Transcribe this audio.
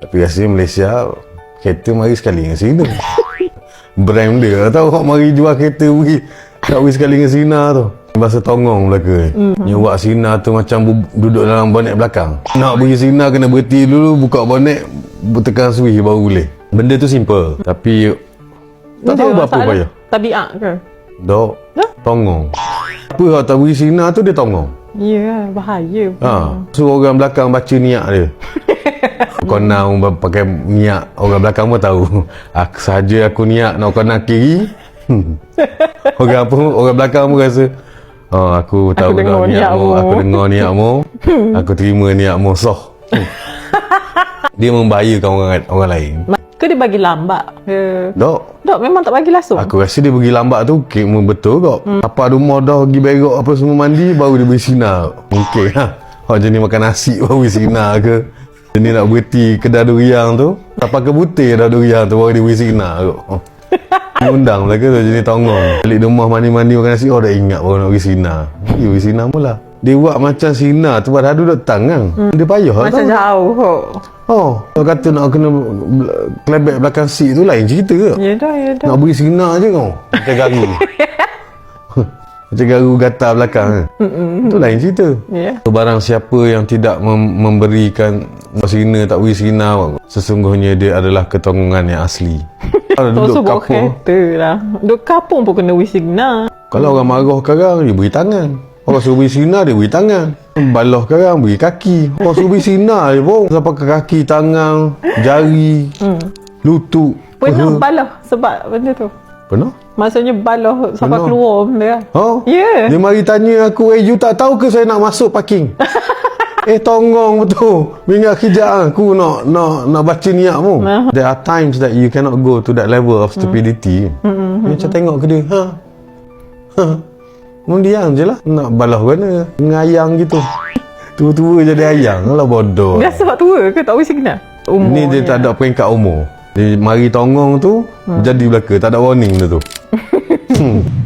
Tapi rasanya Malaysia kereta mari sekali dengan sini. Brand dia tahu kau mari jual kereta pergi tak pergi sekali dengan Sina tu. Bahasa tongong belaka ni. Mm-hmm. Nyewa Sina tu macam bu- duduk dalam bonet belakang. Nak pergi Sina kena berhenti dulu buka bonet tekan switch baru boleh. Benda tu simple tapi tak tahu berapa payah. Tabiat ke? Dok. Tongong. Apa kalau tak pergi Sina tu dia tongong. Ya, bahaya. Ha, suruh orang belakang baca niat dia. kau nak pakai niat orang belakang pun tahu. Aku saja aku niat nak kau nak kiri. orang pun orang belakang pun rasa Oh, aku tahu dengar dah niatmu. niatmu." Aku dengar niatmu. aku terima niatmu. Soh. dia membahayakan orang orang lain. Ke dia bagi lambat? Ke? Dok, Dok, memang tak bagi langsung? Aku rasa dia pergi lambat tu Kek betul kok hmm. Apa rumah dah pergi berok apa semua mandi Baru dia pergi sinar Mungkin ha Orang jenis makan nasi baru sinar ke Jenis nak berhenti kedai durian tu Apa ke butir dah durian tu Baru dia pergi sinar kok oh. Dia Undang lah ke tu jenis tongong Balik rumah mandi-mandi makan nasi Oh dah ingat baru nak pergi sinar Dia pergi sinar pula Dia buat macam sinar tu Padahal duduk tangan hmm. Dia payah lah Macam tau jauh kok. Oh, kalau kata nak kena kelebek belakang seat tu lain cerita ke? Ya dah, ya dah. Nak beri sinar je kau Macam garu Macam garu gatal belakang kan Itu lain cerita Ya. so, Barang siapa yang tidak mem- memberikan Sinar tak beri sinar Sesungguhnya dia adalah ketongongan yang asli Kalau duduk bawa kapur kereta lah. Duduk kapung pun kena wis signal. Kalau orang marah sekarang Dia beri tangan Orang suruh beri sinar Dia beri tangan Baloh sekarang Beri kaki Orang suruh beri sinar je pun Sampai ke kaki Tangan Jari Lutut Pernah baloh sebab benda tu. Pernah? Maksudnya baloh sampai Pernah. keluar benda. Oh? Ya. Dia mari tanya aku, eh you tak tahu ke saya nak masuk parking? eh tongong betul. Minyak kejap aku nak nak nak baca niatmu. Nah. There are times that you cannot go to that level of stupidity. Hmm. Dia macam tengok ke dia, ha. Ha. Mun diam je lah. Nak balah mana? Ngayang gitu. Tua-tua jadi ayang lah bodoh. Biasa sebab tua ke tak wis signal? Umur Ni dia tak ada peringkat umur. Dia mari tongong tu, jadi belaka. Tak ada warning dia tu. Hmm.